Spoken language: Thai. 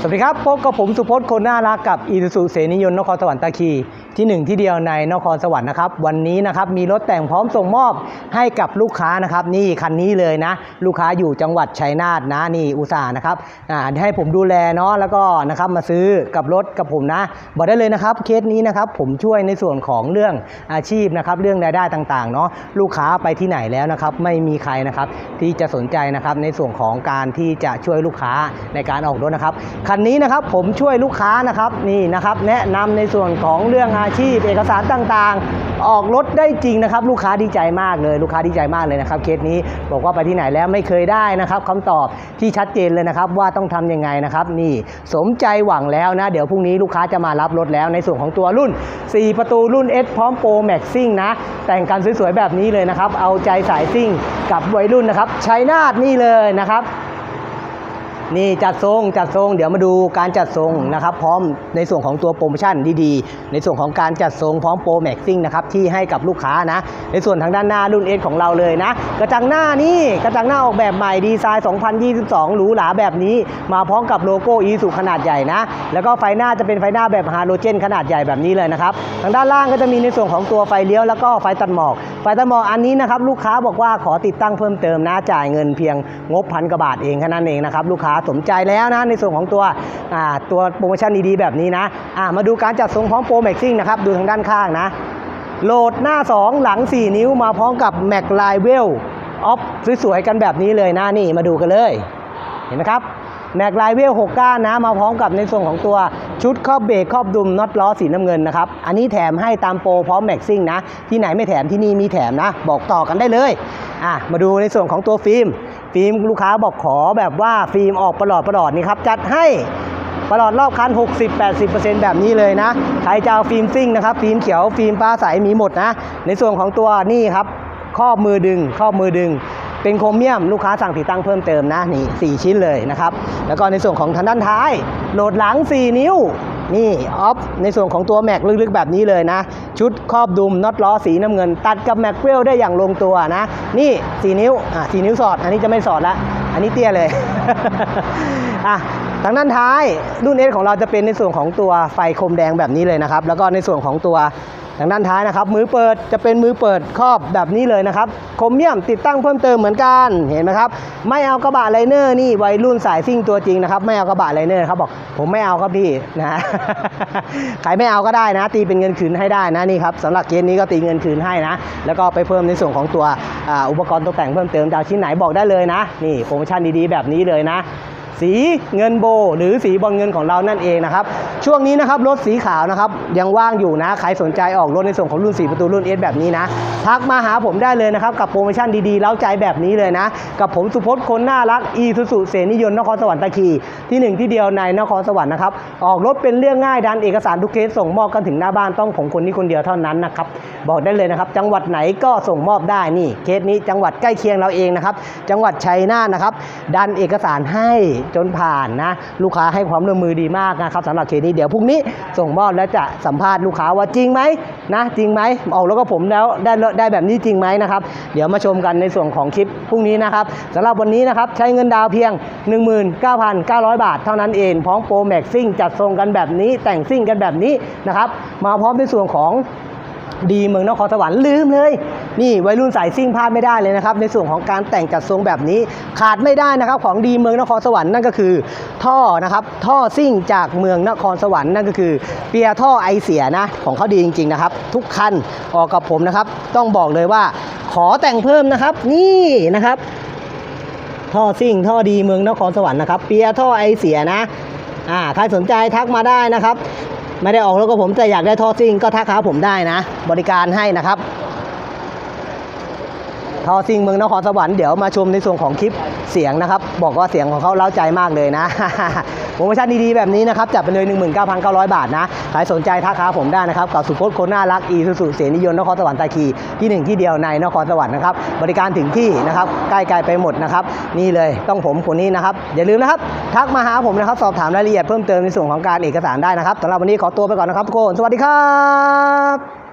สวัสดีครับ พบกับผมสุพจน์คนน่ารักกับอีซูซูเสนิยนนครสวรรค์ตาคี ที่หนึ่งที่เดียวในนครสวรรค์นะครับ วันนี้นะครับมีรถแต่งพร้อมส่งมอบให้กับลูกค้านะครับ นี่คันนี้เลยนะ ลูกค้าอยู่จังหวัดชัยนาทนะนี่อุตสาห์นะครับอ่าให้ผมดูแลเนาะแล้วก็นะครับมาซื้อกับรถกับผมนะ บอกได้เลยนะครับเคสนี้นะครับผมช่วยในส่วนของเรื่องอาชีพนะครับเรื่องรายได้ต่างๆเนาะลูกค้าไปที่ไหนแล้วนะครับไม่มีใครนะครับที่จะสนใจนะครับในส่วนของการที่จะช่วยลูกค้าในการออกรถนะครับคันนี้นะครับผมช่วยลูกค้านะครับนี่นะครับแนะนำในส่วนของเรื่องอาาชีพ เอกสารต่างๆ ออกรถได้จริงนะครับ ลูกค้าดีใจมากเลย ลูกค้าดีใจมากเลยนะครับเคสนี้บอกว่าไปที่ไหนแล้วไม่เคยได้นะครับคำตอบที่ชัดเจนเลยนะครับ ว่าต้องทำยังไงนะครับ นี่สมใจหวังแล้วนะ เดี๋ยวพรุ่งนี้ลูกค้าจะมารับรถแล้วในส่วนของตัวรุ่น 4 ประตูรุ่น S พร้อมโปรแม็กซิ่งนะ แต่งกันสวยๆแบบนี้เลยนะครับ เอาใจสายซิ่งกับวัยรุ่นนะครับชัยนาทนี่เลยนะครับ นี่จัดทรงจัดทรงเดี๋ยวมาดูการจัดทรงนะครับ พร้อมในส่วนของตัวโปรโมชั่นดีๆ ในส่วนของการจัดทรงพร้อมโปรแม็กซิ่งนะครับที่ให้กับลูกค้านะ ในส่วนทางด้านหน้ารุ่นเอของเราเลยนะ กระจังหน้านี่กระจังหน้าออกแบบใหม่ดีไซน์ 2022 หรูหราแบบนี้ มาพร้อมกับโลโก้อีสุขนาดใหญ่นะ แล้วก็ไฟหน้าจะเป็นไฟหน้าแบบฮาโลเจน ขนาดใหญ่แบบนี้เลยนะครับทางด้านล่างก็จะมีในส่วนของตัวไฟเลี้ยวแล้วก็ไฟตัดหมอกไฟตัดหมอกอันนี้นะครับลูกค้าบอกว่าขอติดตั้งเพิ่มเติมนะจ่ายเงินเพียงงบพันกว่าบาทเองแค่นั้นเองนะครับลูกค้าสมใจแล้วนะในส่วนของตัวตัวโปรโมชั่นดีๆแบบนี้นะมาดูการจัดทรงพร้อมโปรแม็กซิ่งนะครับดูทางด้านข้างนะโหลดหน้า 2 หลัง 4 นิ้วมาพร้อมกับ m a c l i v e l ออฟสวยๆกันแบบนี้เลยนะนี่มาดูกันเลย เห็นไหมครับ แม็กไลเวล6ก้านะ มาพร้อมกับในส่วนของตัวชุดครอบเบรกครอบดุมน็อตล้อสีน้ำเงินนะครับ อันนี้แถมให้ตามโปรพร้อมแม็กซิ่งนะ ที่ไหนไม่แถมที่นี่มีแถมนะ บอกต่อกันได้เลยอะมาดูในส่วนของตัวฟิล์ม ฟิล์มลูกค้าบอกขอแบบว่าฟิล์มออกประหลอดประหลอดนี่ครับจัดให้ประหลอดรอบคัน 60-80%แบบนี้เลยนะใครจะเอาฟิล์มซิ่งนะครับฟิล์มเขียวฟิล์มฟ้าใสมีหมดนะ ในส่วนของตัวนี่ครับครอมือดึงครอมือดึง เป็นโครเมียมลูกค้าสั่งติดตั้งเพิ่มเติมนะนี่4ชิ้นเลยนะครับ แล้วก็ในส่วนของทางด้านท้าย โหลดหลัง 4 นิ้วนี่ออฟในส่วนของตัวแม็กลึกๆแบบนี้เลยนะ ชุดครอบดุมน็อตล้อสีน้ำเงิน ตัดกับแม็กเวลได้อย่างลงตัวนะ นี่ 4 นิ้วอะ4นิ้วสอด อันนี้จะไม่สอดละ อันนี้เตี้ยเลยอะทางด้านท้ายรุ่นเอของเราจะเป็นในส่วนของตัวไฟคมแดงแบบนี้เลยนะครับ แล้วก็ในส่วนของตัว ทางด้านท้ายนะครับ มือเปิดจะเป็นมือเปิดครอบแบบนี้เลยนะครับครเมียมติดตั้งเพิ่มเติมเหมือนกันเห็นไหมครับ ไม่เอากระบะไลเนอร์นี่วัยรุ่นสายซิ่งตัวจริงนะครับ ไม่เอากระบะไลเนอร์ครับบอกผมไม่เอาครับพี่นะใครไม่เอาก็ได้นะ ตีเป็นเงินคืนให้ได้นะนี่ครับสำหรับเคสนี้ก็ตีเงินคืนให้นะ แล้วก็ไปเพิ่มในส่วนของตัวอ,อุปกรณ์ตกแต่งเพิ่มเติมจากชิ้นไหนบอกได้เลยนะ นี่โปรโมชั่นดีๆแบบนี้เลยนะ สีเงินโบ หรือสีบอลเงินของเรานั่นเองนะครับ ช่วงนี้นะครับรถสีขาวนะครับยังว่างอยู่นะ ใครสนใจออกรถในส่วนของรุ่น 4 ประตูรุ่น S แบบนี้นะ ทักมาหาผมได้เลยนะครับ กับโปรโมชั่นดีๆ เล้าใจแบบนี้เลยนะ กับผมสุพจน์คนน่ารักอีสุสุเสนิยนนครสวรรค์ตะคีที่หนึ่งที่เดียวในนครสวรรค์นะครับออกรถเป็นเรื่องง่ายดันเอกสารทุกเคสส่งมอบกันถึงหน้าบ้านต้องผมคนนี้คนเดียวเท่านั้นนะครับบอกได้เลยนะครับจังหวัดไหนก็ส่งมอบได้นี่เคสนี้จังหวัดใกล้เคียงเราเองนะครับจังหวัดชัยนาทนะครับดันเอกสารให้จนผ่านนะ ลูกค้าให้ความร่วมมือดีมากนะครับสำหรับเคสนี้เดี๋ยวพรุ่งนี้ส่งมอบแล้วจะสัมภาษณ์ลูกค้าว่าจริงไหมนะจริงไหมออกแล้วก็ผมแล้วได้ได้แบบนี้จริงไหมนะครับ เดี๋ยวมาชมกันในส่วนของคลิปพรุ่งนี้นะครับสำหรับวันนี้นะครับใช้เงินดาวน์เพียง 19,900 บาท เท่านั้นเองพร้อมโปรแม็กซิ่งจัดทรงกันแบบนี้แต่งซิ่งกันแบบนี้นะครับมาพร้อมในส่วนของ ดีเมืองนครสวรรค์ลืมเลย นี่วัยรุ่นสายซิ่งพลาดไม่ได้เลยนะครับ ในส่วนของการแต่งจัดทรงแบบนี้ขาดไม่ได้นะครับของดีเมืองนครสวรรค์นั่นก็คือ ท่อนะครับท่อซิ่งจากเมืองนครสวรรค์นั่นก็คือ เปียท่อไอเสียนะของเขาดีจริงๆนะครับ ทุกคันออกกับผมนะครับ ต้องบอกเลยว่า ขอแต่งเพิ่มนะครับ นี่นะครับ ท่อซิ่งท่อดีเมืองนครสวรรค์นะครับ เปียท่อไอเสียนะอ่าใครสนใจทักมาได้นะครับ ไม่ได้ออกรถกับผมแต่อยากได้ท่อซิ่งก็ทักหาผมได้นะ บริการให้นะครับ ทอซิงเมืองนครสวรรค์เดี๋ยวมาชมในส่วนของคลิปเสียงนะครับ บอกว่าเสียงของเขาเล้าใจมากเลยนะโปรโมชั่นดีๆ แบบนี้นะครับ จัดไปเลย 19,900 บาทนะใครสนใจทักหาผมได้นะครับ กับสุพจน์คนน่ารัก อีสุสุเสนิยนนครสวรรค์ตาคีที่หนึ่งที่เดียวในนครสวรรค์นะครับ บริการถึงที่นะครับ ใกล้ๆไปหมดนะครับ นี่เลยต้องผมคนนี้นะครับ อย่าลืมนะครับ ทักมาหาผมนะครับ สอบถามรายละเอียดเพิ่มเติมในส่วนของการเอกสารได้นะครับสำหรับวันนี้ขอตัวไปก่อนนะครับทุกคนสวัสดีครับ